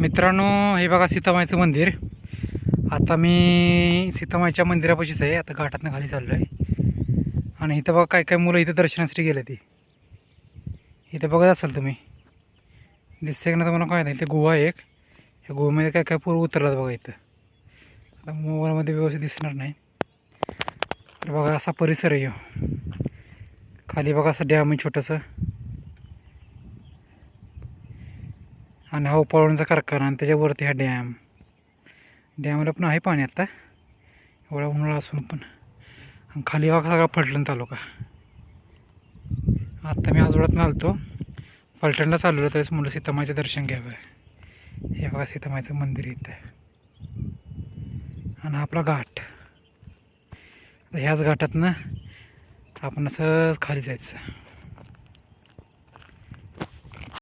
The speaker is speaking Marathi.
मित्रांनो हे बघा सीतामाईचं मंदिर. आता मी सीतामाईच्या मंदिरापाशीच आहे. आता घाटातनं खाली चाललो आहे आणि इथं बघा काय काय मुलं इथं दर्शनासाठी गेले ती. इथं बघत असाल तुम्ही. दिसते ना तुम्हाला काय नाही. इथे गुहा आहे एक. या गुहामध्ये काय काय पूर्व उतरलात बघा इथं. आता मोबाईलमध्ये व्यवस्थित दिसणार नाही. तर बघा असा परिसर आहे खाली बघा असं डॅम आहे छोटंसं. आणि हा उपळवणचा कारखाना आणि त्याच्यावरती हा डॅम. डॅमला पण आहे पाणी आता. एवढा उन्हाळा असून पण. आणि खाली बघा सगळा फलटण तालुका. आत्ता मी आजोळ्यातून आलतो. फलटणला चाललो त्यावेळेस म्हणलं सीतामाईचं दर्शन घ्यावं. हे बघा सीतामाईचं मंदिर इथं. आणि आपला घाट. ह्याच घाटातनं आपण असं खाली जायचं.